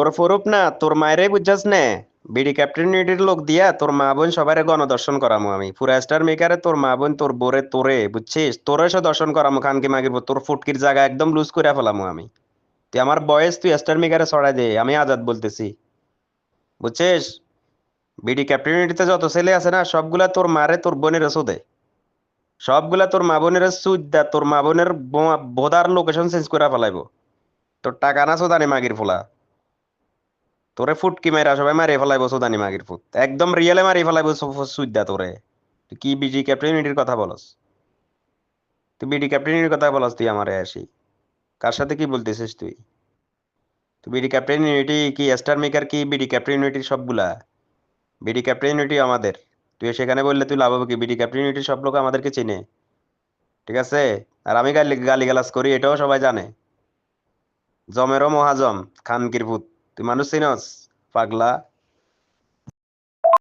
তোর ফরুপ না, তোর মায়েরে বুঝছাস নে। বিডি ক্যাপ্টেনিটির লোক দিয়া তোর মা বোন সবারে গণদর্শন করামু আমি। পুরা স্টার মেকারে তোর মা বোন, তোর বোরে তোরে, বুঝছিস? তোরে সে দর্শন করামু, খানকি মাগির তোর ফুটকির জায়গা একদম লুজ করে ফেলামু আমি। তুই আমার বয়স, তুই স্টার মেকারে ছড়াই দে, আমি আজাদ বলতেছি। বুঝছিস? বিডি ক্যাপ্টেনিটিতে যত ছেলে আছে না, সবগুলা তোর মারে, তোর বোনের দে সবগুলা তোর মা বোনের দা, তোর মা বোনের বোধার লোকেশন চেঞ্জ করে ফেলাইবো। তোর টাকা না সোদানি মাগির ফোলা। তোরে ফুট কি মেরা সবাই মারি ফেলাইবো সোদানি মাগির ফুট? একদম রিয়েলে মারি ফেলাইবো সুদ্দা তোরে। তুই কি বিডি ক্যাপ্টেনিটির কথা বলস? তুই বিডি ক্যাপ্টেনিটির কথা বলস, তুই আমারে আসি। কার সাথে কি বলতেছিস তুই? তুই বিডি ক্যাপ্টেন ইউনিটি কি স্টার মেকার কি বিডি ক্যাপ্টেন ইউনিটির সবগুলা? বিডি ক্যাপ্টেন ইউনিটি আমাদের। তুই সেখানে বললে তুই লাভ হবে কি? বিডি ক্যাপ্টেন ইউনিটির সব লোক আমাদেরকে চিনে। ঠিক আছে? আর আমি গালি গালি গালাজ করি, এটাও সবাই জানে। জমেরও মহাজম, খানকির ভূত তুই মানুষ চিনস পাগলা